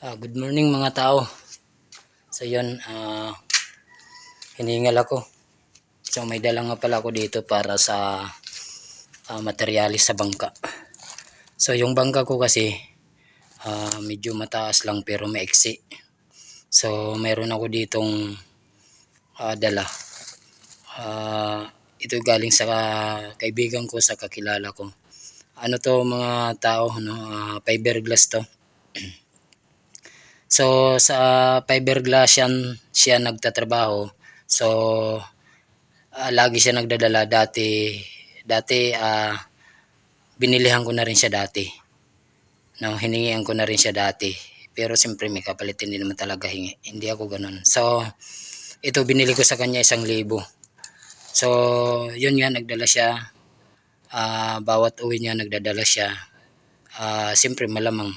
Ah, good morning mga tao. So yun, ah hiningal ako. So may dala nga pala ako dito para sa ah, materialis sa bangka. So yung bangka ko kasi ah, medyo mataas lang pero maiksi. So meron ako ditong ah, dala. Ah, ito galing sa kaibigan ko sa kakilala ko. Ano to mga tao, no? Ah, fiberglass to. So sa fiberglass yan siya nagtatrabaho. So ah, lagi siya nagdadala dati dati ah binilihan ko na rin siya dati. No, hiningian ko na rin siya dati. Pero siyempre may kapalit hindi naman talaga hingi. Hindi ako ganun. So ito binili ko sa kanya isang libo. So yun nga nagdala siya. Ah, bawat uwi niya nagdadala siya. Ah, siyempre malamang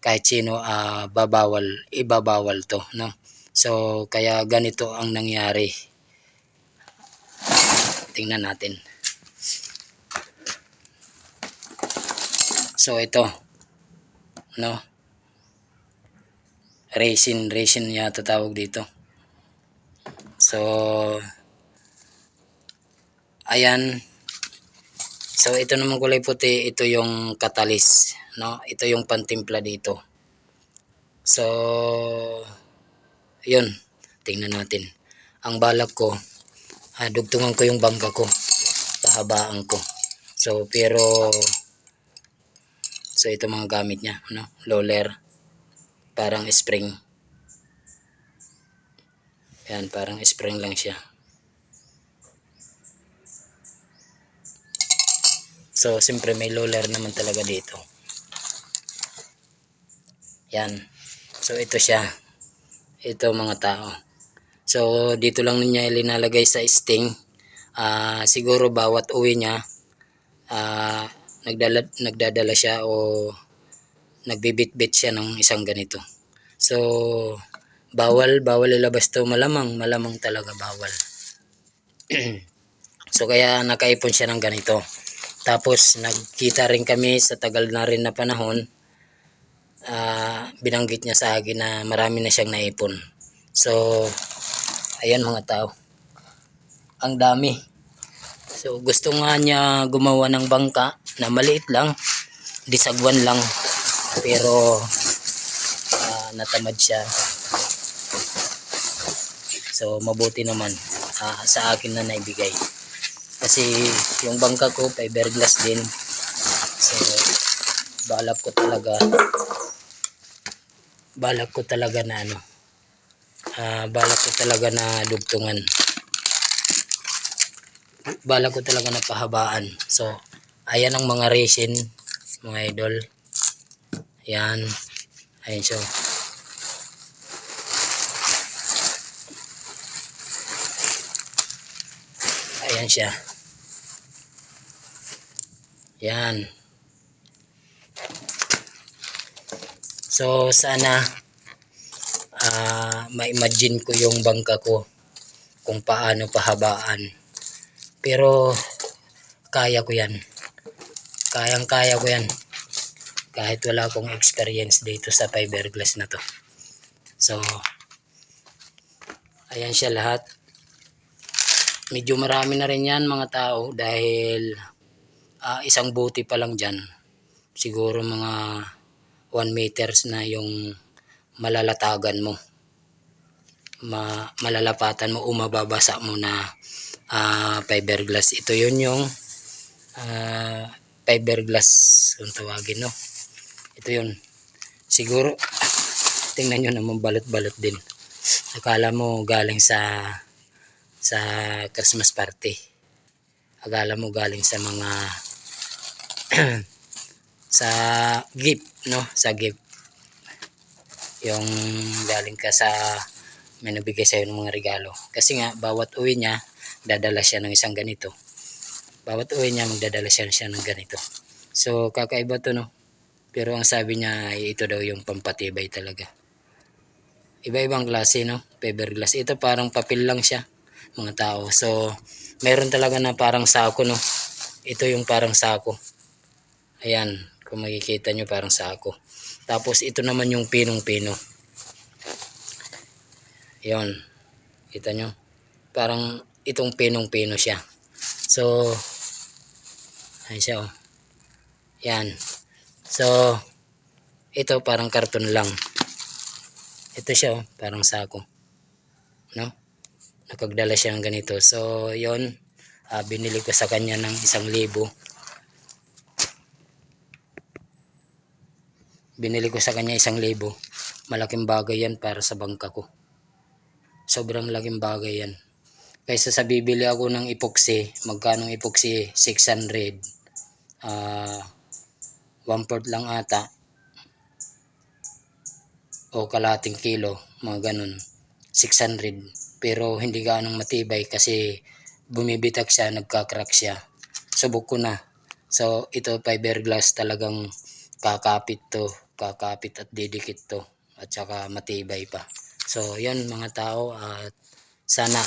kahit sino ah, babawal, ibabawal to, no? So, kaya ganito ang nangyari. Tingnan natin. So, ito. No? Racing, racing yata tawag dito. So, ayan. So, ito naman kulay puti, ito yung katalis, no? Ito yung pantimpla dito. So, yun. Tingnan natin. Ang balak ko, ah, dugtungan ko yung bangka ko. Pahabaan ko. So, pero, so ito mga gamit niya, no? Roller. Parang spring. Yan, parang spring lang siya. So, siyempre may roller naman talaga dito. Yan. So, ito siya. Ito mga tao. So, dito lang niya ilinalagay sa sting. Ah, siguro bawat uwi niya, ah, nagdala, nagdadala siya o nagbibit-bit siya ng isang ganito. So, bawal, bawal ilabas to malamang, malamang talaga bawal. so, kaya nakaipon siya ng ganito. Tapos nagkita rin kami sa tagal na rin na panahon. ah, binanggit niya sa akin na marami na siyang naipon. So, ayan mga tao. Ang dami. So, gusto nga niya gumawa ng bangka na maliit lang. Disagwan lang. Pero, ah, natamad siya. So, mabuti naman ah, sa akin na naibigay. Kasi yung bangka ko, fiberglass din. So, balak ko talaga balak ko talaga na ano ah, balak ko talaga na dugtungan. Balak ko talaga na pahabaan. So ayan ang mga resin mga idol. Yan ayan so ayan siya yan So sana ah ma-imagine ko yung bangka ko kung paano pahabaan. Pero kaya ko yan. Kayang kaya ko yan. Kahit wala akong experience dito sa fiberglass na to. So ayan siya lahat. Medyo marami na rin yan mga tao dahil ah, isang buti pa lang dyan. Siguro mga 1 meters na yung malalatagan mo. Ma malalapatan mo o mababasa mo na ah, fiberglass. Ito yun yung ah, fiberglass kung tawagin no. Ito yun. Siguro tingnan nyo naman balot-balot din. Akala mo galing sa sa Christmas party. Akala mo galing sa mga sa gift no? Sa gift. Yung galing ka sa may nabigay sa'yo ng mga regalo. Kasi nga bawat uwi niya dadala siya ng isang ganito. Bawat uwi niya magdadala siya, siya ng ganito. So kakaiba to no? Pero ang sabi niya ay ito daw yung pampatibay talaga. Iba-ibang klase no? Fiberglass ito parang papel lang siya mga tao. So meron talaga na parang sako no? Ito yung parang sako ayan kung makikita nyo parang sako Tapos ito naman yung pinong-pino. Yon. Kita nyo? Parang itong pinong-pino siya. So, ayan siya oh. Yan. So, ito parang karton lang. Ito siya oh, parang sako. No? Nakagdala siya ng ganito. So, yon ah, binili ko sa kanya ng isang libo. Binili ko sa kanya isang libo. Malaking bagay yan para sa bangka ko. Sobrang laking bagay yan. Kaysa sa bibili ako ng epoxy, magkano epoxy? 600. Ah, one fourth lang ata. O kalating kilo, mga ganun. 600. Pero hindi gaanong matibay kasi bumibitak siya, nagka-crack siya. Subok ko na. So, ito fiberglass talagang kakapit to, kakapit at didikit to. At saka matibay pa. So, yun mga tao at sana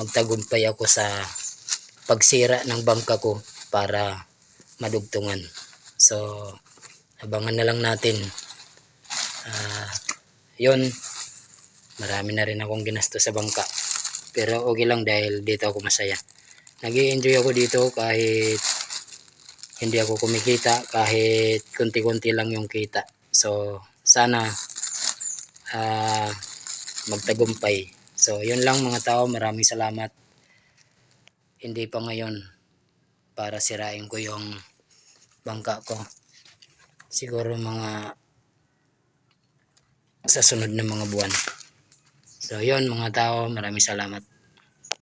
magtagumpay ako sa pagsira ng bangka ko para madugtungan. So, abangan na lang natin. Ah, yun, marami na rin akong ginasto sa bangka. Pero okay lang dahil dito ako masaya. nag enjoy ako dito kahit hindi ako kumikita, kahit kunti-kunti lang yung kita. So, sana ah magtagumpay. So, yun lang mga tao. Maraming salamat. Hindi pa ngayon para sirain ko yung bangka ko. Siguro mga sa sunod na mga buwan. So, yun mga tao. Maraming salamat.